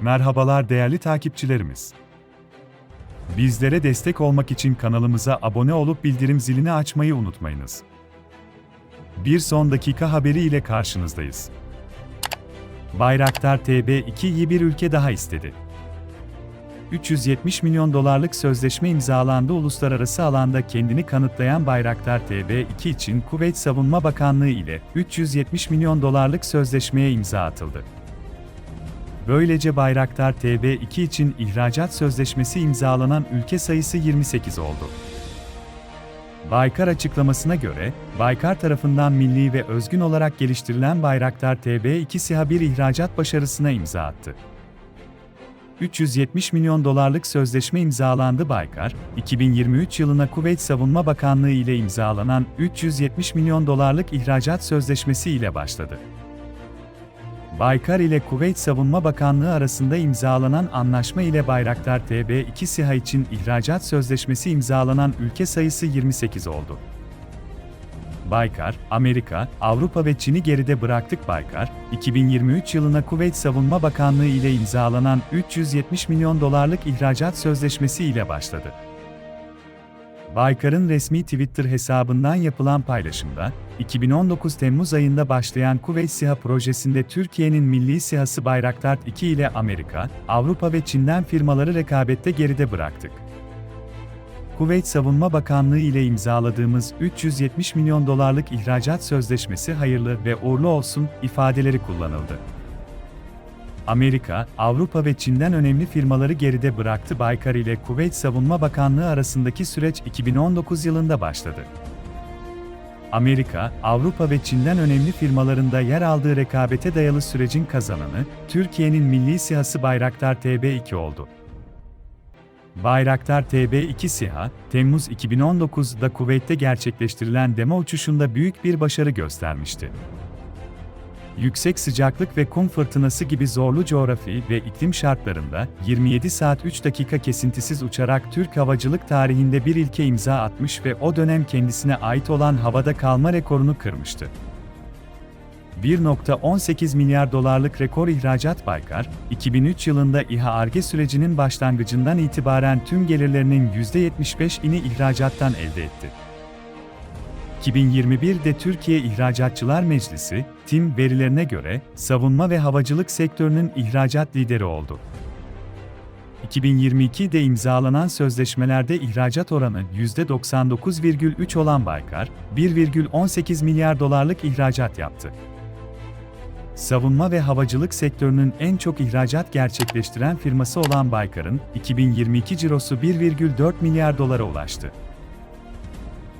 Merhabalar değerli takipçilerimiz. Bizlere destek olmak için kanalımıza abone olup bildirim zilini açmayı unutmayınız. Bir son dakika haberi ile karşınızdayız. Bayraktar TB2'yi bir ülke daha istedi. 370 milyon dolarlık sözleşme imzalandı uluslararası alanda kendini kanıtlayan Bayraktar TB2 için Kuveyt Savunma Bakanlığı ile 370 milyon dolarlık sözleşmeye imza atıldı. Böylece Bayraktar TB2 için ihracat sözleşmesi imzalanan ülke sayısı 28 oldu. Baykar açıklamasına göre, Baykar tarafından milli ve özgün olarak geliştirilen Bayraktar TB2 SİHA bir ihracat başarısına imza attı. 370 milyon dolarlık sözleşme imzalandı Baykar, 2023 yılına Kuveyt Savunma Bakanlığı ile imzalanan 370 milyon dolarlık ihracat sözleşmesi ile başladı. Baykar ile Kuveyt Savunma Bakanlığı arasında imzalanan anlaşma ile Bayraktar TB2 SİHA için ihracat sözleşmesi imzalanan ülke sayısı 28 oldu. Baykar, Amerika, Avrupa ve Çin'i geride bıraktık Baykar, 2023 yılına Kuveyt Savunma Bakanlığı ile imzalanan 370 milyon dolarlık ihracat sözleşmesi ile başladı. Baykar'ın resmi Twitter hesabından yapılan paylaşımda, 2019 Temmuz ayında başlayan Kuveyt SİHA projesinde Türkiye'nin milli SİHA'sı Bayraktar 2 ile Amerika, Avrupa ve Çin'den firmaları rekabette geride bıraktık. Kuveyt Savunma Bakanlığı ile imzaladığımız 370 milyon dolarlık ihracat sözleşmesi hayırlı ve uğurlu olsun ifadeleri kullanıldı. Amerika, Avrupa ve Çin'den önemli firmaları geride bıraktı Baykar ile Kuveyt Savunma Bakanlığı arasındaki süreç 2019 yılında başladı. Amerika, Avrupa ve Çin'den önemli firmalarında yer aldığı rekabete dayalı sürecin kazananı, Türkiye'nin milli SİHA'sı Bayraktar TB2 oldu. Bayraktar TB2 SİHA, Temmuz 2019'da Kuveyt'te gerçekleştirilen demo uçuşunda büyük bir başarı göstermişti. Yüksek sıcaklık ve kum fırtınası gibi zorlu coğrafi ve iklim şartlarında 27 saat 3 dakika kesintisiz uçarak Türk havacılık tarihinde bir ilke imza atmış ve o dönem kendisine ait olan havada kalma rekorunu kırmıştı. 1.18 milyar dolarlık rekor ihracat Baykar, 2003 yılında İHA ARGE sürecinin başlangıcından itibaren tüm gelirlerinin %75'ini ihracattan elde etti. 2021'de Türkiye İhracatçılar Meclisi, TİM verilerine göre savunma ve havacılık sektörünün ihracat lideri oldu. 2022'de imzalanan sözleşmelerde ihracat oranı %99,3 olan Baykar, 1,18 milyar dolarlık ihracat yaptı. Savunma ve havacılık sektörünün en çok ihracat gerçekleştiren firması olan Baykar'ın 2022 cirosu 1,4 milyar dolara ulaştı.